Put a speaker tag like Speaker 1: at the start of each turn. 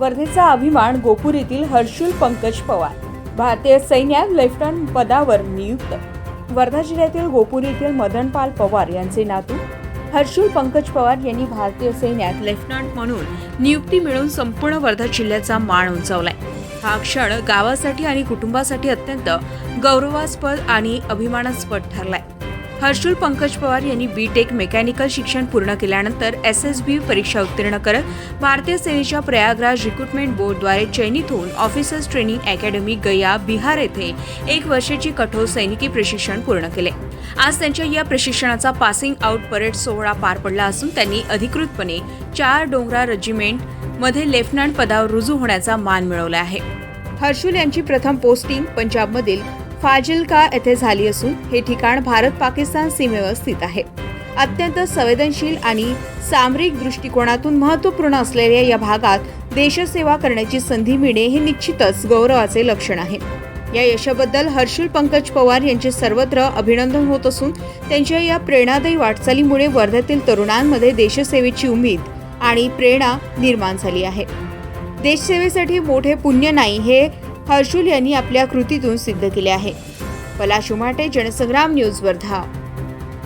Speaker 1: वर्धेचा अभिमान गोपूर येथील हर्षुल पंकज पवार. भारतीय सैन्यात लेफ्टनंट पदावर नियुक्त. वर्धा जिल्ह्यातील गोपूर येथील मदनपाल पवार यांचे नातू. हर्षुल पंकज पवार यांनी भारतीय सैन्यात लेफ्टनंट म्हणून नियुक्ती मिळवून संपूर्ण वर्धा जिल्ह्याचा मान उंचावलाय. हा क्षण गावासाठी आणि कुटुंबासाठी अत्यंत गौरवास्पद आणि अभिमानास्पद ठरलाय. हर्षुल पंकज पवार यांनी बी टेक मेकॅनिकल शिक्षण पूर्ण केल्यानंतर एस एस बी परीक्षा उत्तीर्ण करत भारतीय सेनेच्या प्रयागराज रिक्रुटमेंट बोर्डद्वारे चयनित होऊन officers training academy Gaya Bihar येथे एक वर्षाची कठोर सैनिकी प्रशिक्षण पूर्ण केले. आज त्यांच्या या प्रशिक्षणाचा पासिंग आउट परेड सोहळा पार पडला असून त्यांनी अधिकृतपणे चार डोंगरा रेजिमेंटमध्ये लेफ्टनंट पदावर रुजू होण्याचा मान मिळवला आहे. हर्षुल यांची प्रथम पोस्टिंग पंजाबमधील फाजिलका येथे झाली असून हे ठिकाण भारत पाकिस्तान सीमेवर स्थित आहे. अत्यंत संवेदनशील आणि सामरिक दृष्टिकोनातून महत्त्वपूर्ण असलेल्या या भागात देशसेवा करण्याची संधी मिळणे हे निश्चितच गौरवाचे लक्षण आहे. या यशाबद्दल हर्षुल पंकज पवार यांचे सर्वत्र अभिनंदन होत असून त्यांच्या या प्रेरणादायी वाटचालीमुळे वर्ध्यातील तरुणांमध्ये देशसेवेची उमेद आणि प्रेरणा निर्माण झाली आहे. देशसेवेसाठी मोठे पुण्य नाही हे हर्षुल यांनी आपल्या कृतीतून सिद्ध केले आहे. पलाश उमाटे जनसंग्राम न्यूज वर्धा